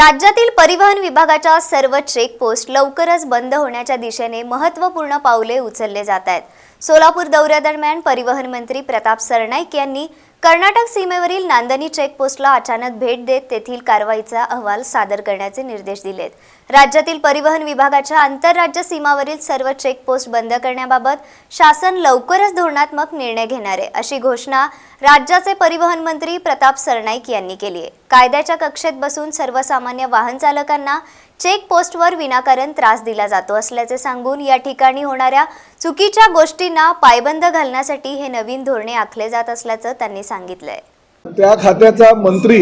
राज्यातील परिवहन विभागाच्या सर्व चेकपोस्ट लवकरच बंद होण्याच्या दिशेने महत्त्वपूर्ण पावले उचलले जात आहेत. सोलापूर दौऱ्यादरम्यान परिवहन मंत्री प्रताप सरनाईक यांनी कर्नाटक सीमेवरील नांदणी चेकपोस्टला अचानक भेट देत तेथील कारवाईचा अहवाल सादर करण्याचे निर्देश दिलेत. राज्यातील परिवहन विभागाच्या आंतरराज्य सीमावरील सर्व चेकपोस्ट बंद करण्याबाबत शासन लवकरच धोरणात्मक निर्णय घेणार आहे अशी घोषणा राज्याचे परिवहन मंत्री प्रताप सरनाईक यांनी केली आहे. कायद्याच्या कक्षेत बसून सर्वसामान्य वाहन चालकांना चेकपोस्टवर विनाकारण त्रास दिला जातो असल्याचे सांगून या ठिकाणी होणाऱ्या चुकीच्या गोष्टींना पायबंद घालण्यासाठी हे नवीन धोरणे आखले जात असल्याचं त्यांनी सांगितलंय. त्या खात्याचा मंत्री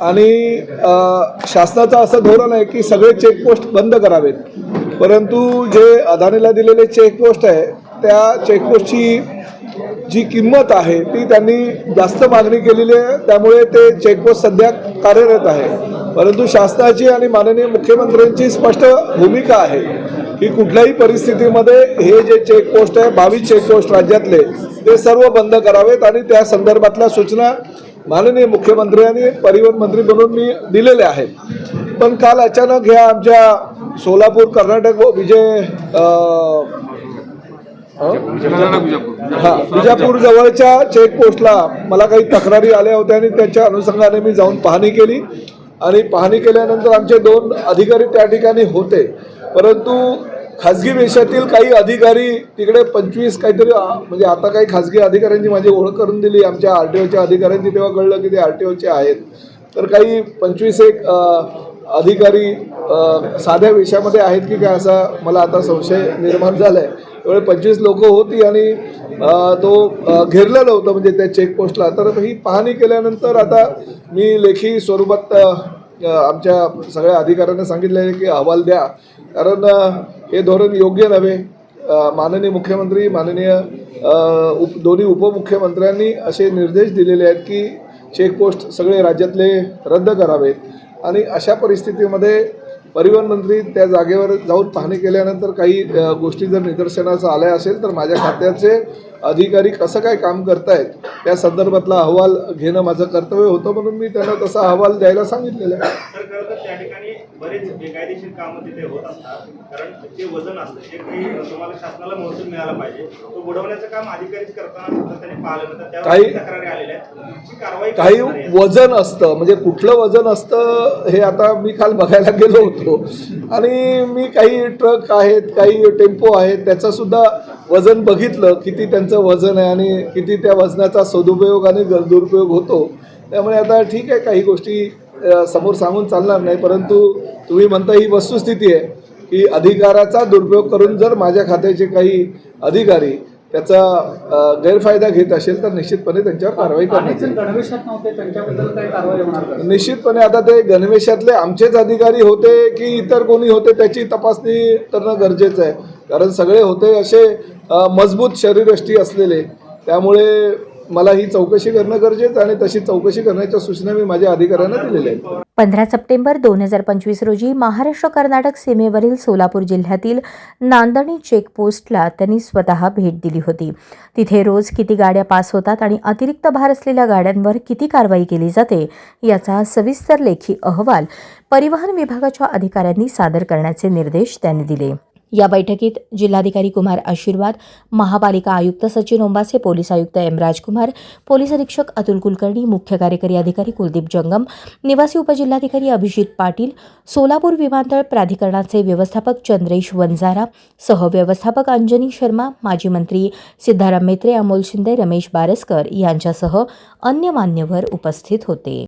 आणि शासनाचं असं धोरण आहे की सगळे चेकपोस्ट बंद करावेत. परंतु जे अदानीला दिलेले चेकपोस्ट आहे त्या चेकपोस्टची जी किंमत आहे ती त्यांनी जास्त मागणी केलेली आहे. त्यामुळे ते चेकपोस्ट सध्या कार्यरत आहे. परंतु शासनाची आणि माननीय मुख्यमंत्र्यांची स्पष्ट भूमिका आहे की कुठल्याही परिस्थितीमध्ये हे जे चेकपोस्ट आहे बावीस चेकपोस्ट राज्यातले ते सर्व बंद करावेत आणि त्या संदर्भातल्या सूचना माननीय मुख्यमंत्री आणि परिवहन मंत्री म्हणून मी दिलेल्या आहेत. पण काल अचानक ह्या आमच्या सोलापूर कर्नाटक व विजय हा विजापूर जवळच्या चेकपोस्टला मला काही तक्रारी आल्या होत्या आणि त्याच्या अनुषंगाने मी जाऊन पाहणी केली. आणि पाहणी केल्यानंतर आमचे दोन अधिकारी त्या ठिकाणी होते. परंतु खाजगी देशातील काही अधिकारी तिकडे पंचवीस काहीतरी म्हणजे आता काही खाजगी अधिकाऱ्यांची माझी ओळख करून दिली. आमच्या आर टी ओच्या अधिकाऱ्यांची तेव्हा कळलं की ते आर टी ओचे आहेत. तर काही पंचवीस एक अधिकारी साध्या वेशामध्ये आहेत की काय असा मला आता संशय निर्माण झाला आहे त्यामुळे पंचवीस लोक होती आणि तो घेरलेलं होतं म्हणजे त्या चेकपोस्टला. तर ही पाहणी केल्यानंतर आता मी लेखी स्वरूपात आमच्या सगळ्या अधिकाऱ्यांना सांगितलं आहे की अहवाल द्या. कारण हे धोरण योग्य नव्हे. माननीय मुख्यमंत्री माननीय उप दोन्ही उपमुख्यमंत्र्यांनी असे निर्देश दिलेले आहेत की चेकपोस्ट सगळे राज्यातले रद्द करावेत. आणि अशा परिस्थितीमध्ये परिवहन मंत्री त्या जागेवर जाऊन पाहणी केल्यानंतर काही गोष्टी जर निदर्शनास आल्या असेल तर माझ्या खात्याचे अधिकारी कसं काय काम करतायत त्या संदर्भातला अहवाल घेणं माझं कर्तव्य होतं म्हणून मी त्यांना तसा अहवाल द्यायला सांगितलेलं आहे. तर खरं तर त्या ठिकाणी बरेच बेकायदेशीर कामं तिथे होत असतात. कारण जे वजन असतं जे काही तुम्हाला शासनाला महसूल मिळाला पाहिजे तो बुडवण्याचं काम अधिकारीच करताना सातत्याने पाहिलं तर त्यावर काही- काही तक्रारी आलेल्या आहेत. ची कारवाई काही करणार आहे. वजन असतं म्हणजे कुठलं वजन असतं हे आता मी काल बघायला गेलो होतो. आणि मी काही ट्रक आहेत काही टेम्पो आहेत त्याचं सुद्धा वजन बघितलं किती त्यांचं वजन आहे आणि किती त्या वजनाचा सदुपयोग आणि दुरुपयोग होतो. त्यामुळे आता ठीक आहे काही गोष्टी समोर सांगून चालणार नाही परंतु तुम्ही म्हणता ही वस्तुस्थिती आहे की अधिकाराचा दुरुपयोग करून जर माझ्या खात्याचे काही अधिकारी त्याचा गैरफायदा घेत असेल तर निश्चितपणे त्यांच्यावर कारवाई करण्यात? निश्चितपणे आता ते गणवेशातले आमचेच अधिकारी होते की इतर कोणी होते त्याची तपासणी करणं गरजेचं आहे. कारण सगळे होते असे मजबूत शरीरयष्टी असलेले. त्यामुळे मला ही चौकशी करणं गरजेचं आणि तशी चौकशी करण्याच्या सूचना मी माझ्या अधिकाऱ्यांना दिलेल्या आहेत. पंधरा सप्टेंबर दोन हजार पंचवीस रोजी महाराष्ट्र कर्नाटक सीमेवरील सोलापूर जिल्ह्यातील नांदणी चेकपोस्टला त्यांनी स्वतः भेट दिली होती. तिथे रोज किती गाड्या पास होतात आणि अतिरिक्त भार असलेल्या गाड्यांवर किती कारवाई केली जाते याचा सविस्तर लेखी अहवाल परिवहन विभागाच्या अधिकाऱ्यांनी सादर करण्याचे निर्देश त्यांनी दिले. या बैठकीत जिल्हाधिकारी कुमार आशीर्वाद महापालिका आयुक्त सचिन ओंबासे पोलीस आयुक्त एम राजकुमार पोलीस अधीक्षक अतुल कुलकर्णी मुख्य कार्यकारी अधिकारी कुलदीप जंगम निवासी उपजिल्हाधिकारी अभिजित पाटील सोलापूर विमानतळ प्राधिकरणाचे व्यवस्थापक चंद्रेश वंजारा सहव्यवस्थापक अंजनी शर्मा माजी मंत्री सिद्धाराम मेत्रे अमोल शिंदे रमेश बारसकर यांच्यासह अन्य मान्यवर उपस्थित होते.